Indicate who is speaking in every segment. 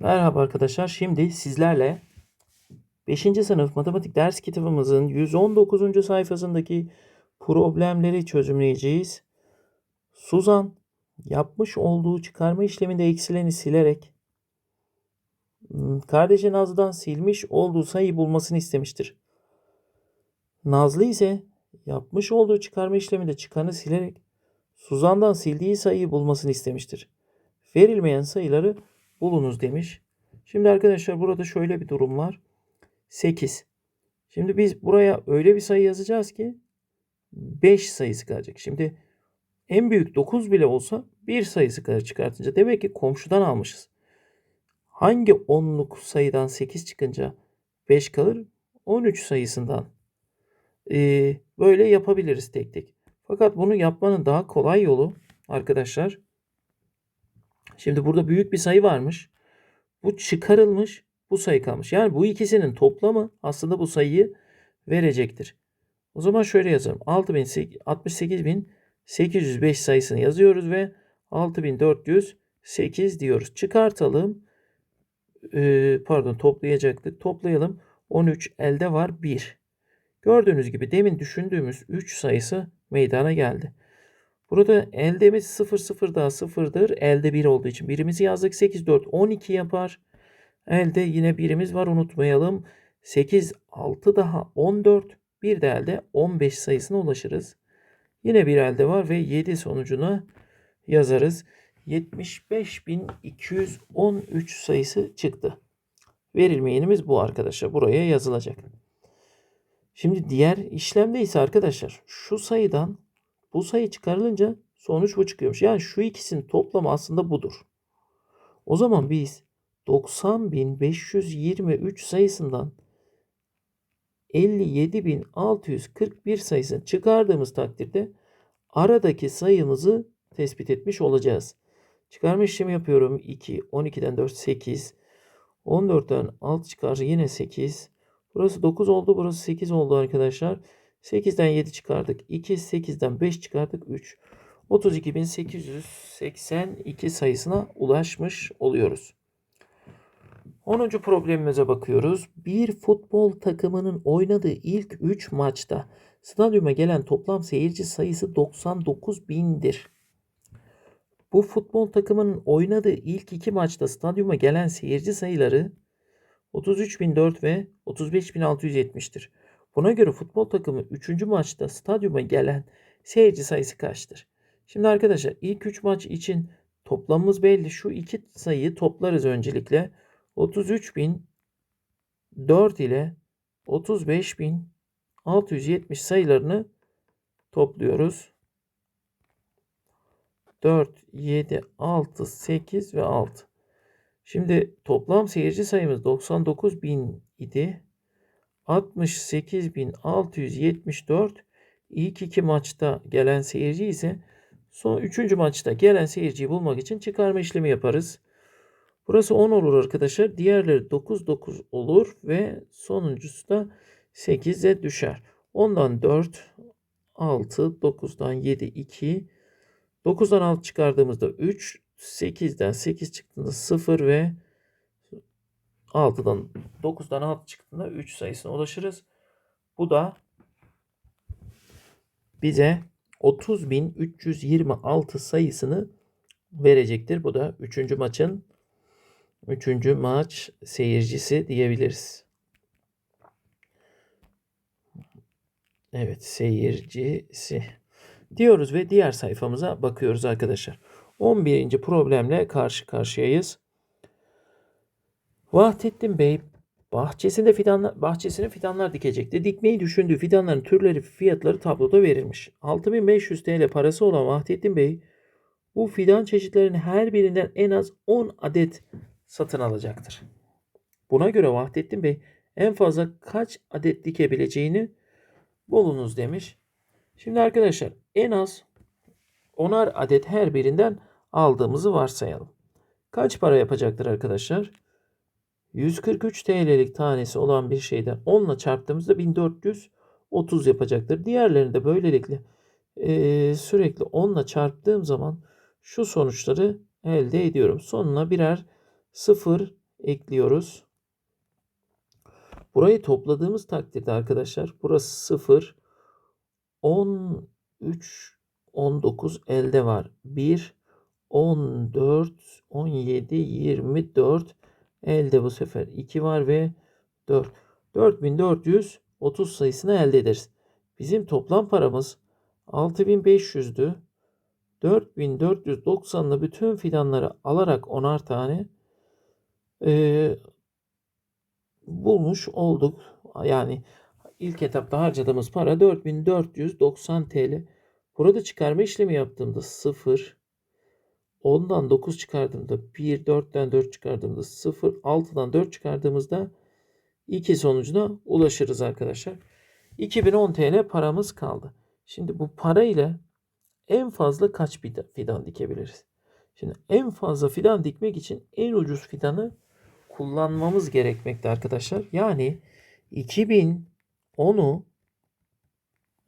Speaker 1: Merhaba arkadaşlar. Şimdi sizlerle 5. sınıf matematik ders kitabımızın 119. sayfasındaki problemleri çözümleyeceğiz. Suzan yapmış olduğu çıkarma işleminde eksileni silerek hmm, kardeşi Nazlı'dan silmiş olduğu sayıyı bulmasını istemiştir. Nazlı ise yapmış olduğu çıkarma işleminde çıkanı silerek Suzan'dan sildiği sayıyı bulmasını istemiştir. Verilmeyen sayıları bulunuz demiş. Şimdi arkadaşlar burada şöyle bir durum var. 8. Şimdi biz buraya öyle bir sayı yazacağız ki 5 sayısı kalacak. Şimdi en büyük 9 bile olsa 1 sayısı kadar çıkartınca demek ki komşudan almışız. Hangi onluk sayıdan 8 çıkınca 5 kalır? 13 sayısından. Ee, böyle yapabiliriz tek tek. Fakat bunu yapmanın daha kolay yolu arkadaşlar. Şimdi burada büyük bir sayı varmış. Bu çıkarılmış, bu sayı kalmış. Yani bu ikisinin toplamı aslında bu sayıyı verecektir. O zaman şöyle yazalım. 68.805 sayısını yazıyoruz ve 6408 diyoruz. Çıkartalım. Ee, pardon toplayacaktık. Toplayalım. 13 elde var 1. Gördüğünüz gibi demin düşündüğümüz 3 sayısı meydana geldi. Burada eldemiz 0 0 daha 0'dır. Elde 1 olduğu için birimizi yazdık. 8 4 12 yapar. Elde yine birimiz var unutmayalım. 8 6 daha 14. Bir de elde 15 sayısına ulaşırız. Yine bir elde var ve 7 sonucuna yazarız. 75.213 sayısı çıktı. Verilmeyenimiz bu arkadaşlar. Buraya yazılacak. Şimdi diğer işlemde ise arkadaşlar şu sayıdan bu sayı çıkarılınca sonuç bu çıkıyormuş. Yani şu ikisinin toplamı aslında budur. O zaman biz 90.523 sayısından 57.641 sayısını çıkardığımız takdirde aradaki sayımızı tespit etmiş olacağız. Çıkarma işlemi yapıyorum. 2, 12'den 4, 8. 14'ten 6 çıkar yine 8. Burası 9 oldu. Burası 8 oldu arkadaşlar. 8'den 7 çıkardık. 2, 8'den 5 çıkardık. 3. 32.882 sayısına ulaşmış oluyoruz. 10. problemimize bakıyoruz. Bir futbol takımının oynadığı ilk 3 maçta stadyuma gelen toplam seyirci sayısı 99 bindir. Bu futbol takımının oynadığı ilk 2 maçta stadyuma gelen seyirci sayıları 33.004 ve 35.670'tir. Buna göre futbol takımı 3. maçta stadyuma gelen seyirci sayısı kaçtır? Şimdi arkadaşlar ilk 3 maç için toplamımız belli. Şu iki sayıyı toplarız öncelikle. 33.004 ile 35.670 sayılarını topluyoruz. 4, 7, 6, 8 ve 6. Şimdi toplam seyirci sayımız 99.000 idi. 68.674 ilk iki maçta gelen seyirci ise son üçüncü maçta gelen seyirciyi bulmak için çıkarma işlemi yaparız. Burası 10 olur arkadaşlar. Diğerleri 9 9 olur ve sonuncusu da 8'e düşer. Ondan 4 6 9'dan 7 2 9'dan 6 çıkardığımızda 3 8'den 8 çıktığında 0 ve 6'dan 9'dan 6 çıktığında 3 sayısına ulaşırız. Bu da bize 30.326 sayısını verecektir. Bu da 3. maçın 3. maç seyircisi diyebiliriz. Evet seyircisi diyoruz ve diğer sayfamıza bakıyoruz arkadaşlar. 11. problemle karşı karşıyayız. Vahdettin Bey bahçesinde fidanlar, bahçesine fidanlar dikecekti. Dikmeyi düşündüğü fidanların türleri fiyatları tabloda verilmiş. 6500 TL parası olan Vahdettin Bey bu fidan çeşitlerinin her birinden en az 10 adet satın alacaktır. Buna göre Vahdettin Bey en fazla kaç adet dikebileceğini bulunuz demiş. Şimdi arkadaşlar en az 10'ar adet her birinden aldığımızı varsayalım. Kaç para yapacaktır arkadaşlar? 143 TL'lik tanesi olan bir şeyden 10 ile çarptığımızda 1430 yapacaktır. Diğerlerini de böylelikle e, sürekli 10 ile çarptığım zaman şu sonuçları elde ediyorum. Sonuna birer sıfır ekliyoruz. Burayı topladığımız takdirde arkadaşlar burası 0, 13, 19 elde var. 1, 14, 17, 24 elde bu sefer 2 var ve 4. 4430 sayısını elde ederiz. Bizim toplam paramız 6500'dü. 4490'lı bütün fidanları alarak onar tane eee, bulmuş olduk. Yani ilk etapta harcadığımız para 4490 TL. Burada çıkarma işlemi yaptığımda 0, 10'dan 9 çıkardığımda 1, 4'ten 4 çıkardığımda 0, 6'dan 4 çıkardığımızda 2 sonucuna ulaşırız arkadaşlar. 2010 TL paramız kaldı. Şimdi bu para ile en fazla kaç fida- fidan dikebiliriz? Şimdi en fazla fidan dikmek için en ucuz fidanı kullanmamız gerekmekte arkadaşlar. Yani 2010'u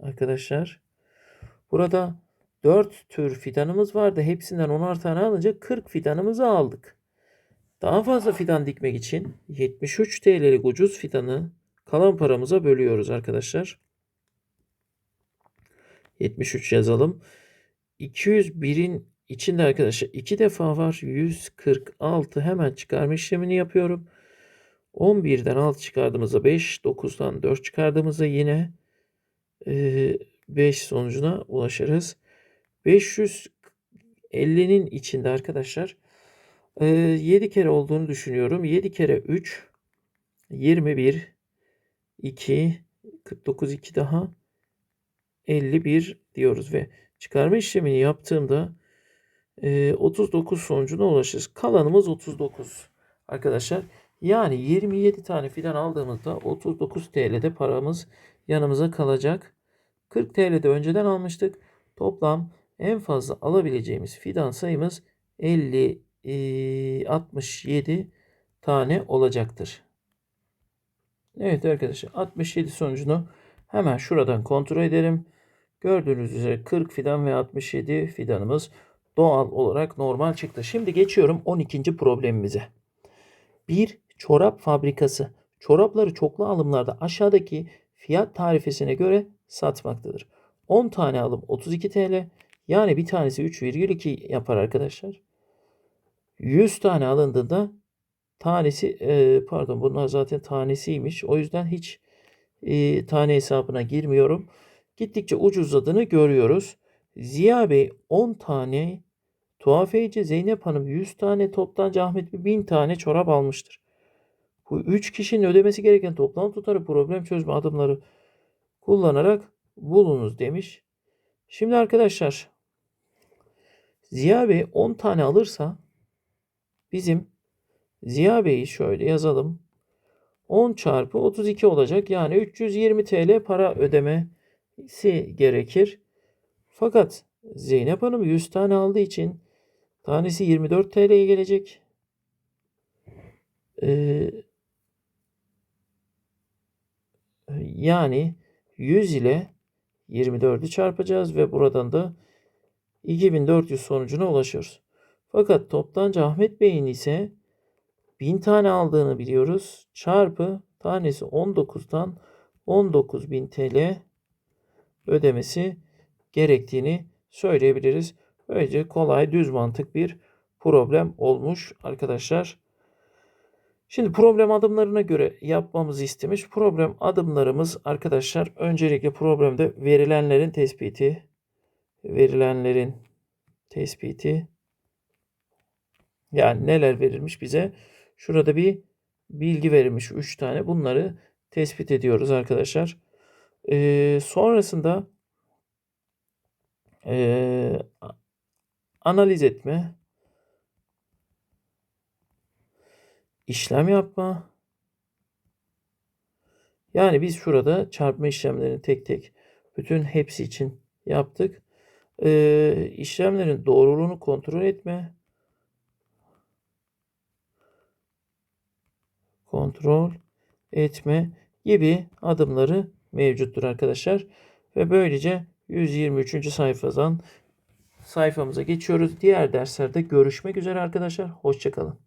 Speaker 1: arkadaşlar burada 4 tür fidanımız vardı. Hepsinden 10'ar tane alınca 40 fidanımızı aldık. Daha fazla fidan dikmek için 73 TL'lik ucuz fidanı kalan paramıza bölüyoruz arkadaşlar. 73 yazalım. 201'in içinde arkadaşlar 2 defa var. 146 hemen çıkarma işlemini yapıyorum. 11'den 6 çıkardığımızda 5, 9'dan 4 çıkardığımızda yine 5 sonucuna ulaşırız. 550'nin içinde arkadaşlar 7 kere olduğunu düşünüyorum. 7 kere 3 21 2 49 2 daha 51 diyoruz ve çıkarma işlemini yaptığımda e, 39 sonucuna ulaşırız. Kalanımız 39 arkadaşlar. Yani 27 tane fidan aldığımızda 39 TL'de paramız yanımıza kalacak. 40 TL'de önceden almıştık. Toplam en fazla alabileceğimiz fidan sayımız 50 e, 67 tane olacaktır. Evet arkadaşlar 67 sonucunu hemen şuradan kontrol edelim. Gördüğünüz üzere 40 fidan ve 67 fidanımız doğal olarak normal çıktı. Şimdi geçiyorum 12. problemimize. Bir çorap fabrikası çorapları çoklu alımlarda aşağıdaki fiyat tarifesine göre satmaktadır. 10 tane alım 32 TL yani bir tanesi 3,2 yapar arkadaşlar. 100 tane alındığında tanesi e, pardon bunlar zaten tanesiymiş. O yüzden hiç e, tane hesabına girmiyorum. Gittikçe ucuzladığını görüyoruz. Ziya Bey 10 tane, Tuhafeyci Zeynep Hanım 100 tane, Toptancı Ahmet Bey 1000 tane çorap almıştır. Bu 3 kişinin ödemesi gereken toplam tutarı problem çözme adımları kullanarak bulunuz demiş. Şimdi arkadaşlar Ziya Bey 10 tane alırsa bizim Ziya Bey'i şöyle yazalım. 10 çarpı 32 olacak. Yani 320 TL para ödemesi gerekir. Fakat Zeynep Hanım 100 tane aldığı için tanesi 24 TL'ye gelecek. Ee, yani 100 ile 24'ü çarpacağız ve buradan da 2400 sonucuna ulaşıyoruz. Fakat toptancı Ahmet Bey'in ise 1000 tane aldığını biliyoruz. Çarpı tanesi 19'dan 19.000 TL ödemesi gerektiğini söyleyebiliriz. Böylece kolay düz mantık bir problem olmuş arkadaşlar. Şimdi problem adımlarına göre yapmamızı istemiş. Problem adımlarımız arkadaşlar öncelikle problemde verilenlerin tespiti, verilenlerin tespiti yani neler verilmiş bize? Şurada bir bilgi verilmiş 3 tane. Bunları tespit ediyoruz arkadaşlar. Ee, sonrasında ee, analiz etme, işlem yapma. Yani biz şurada çarpma işlemlerini tek tek bütün hepsi için yaptık. Ee, işlemlerin doğruluğunu kontrol etme. Kontrol etme gibi adımları mevcuttur arkadaşlar. Ve böylece 123. sayfadan sayfamıza geçiyoruz. Diğer derslerde görüşmek üzere arkadaşlar. Hoşçakalın.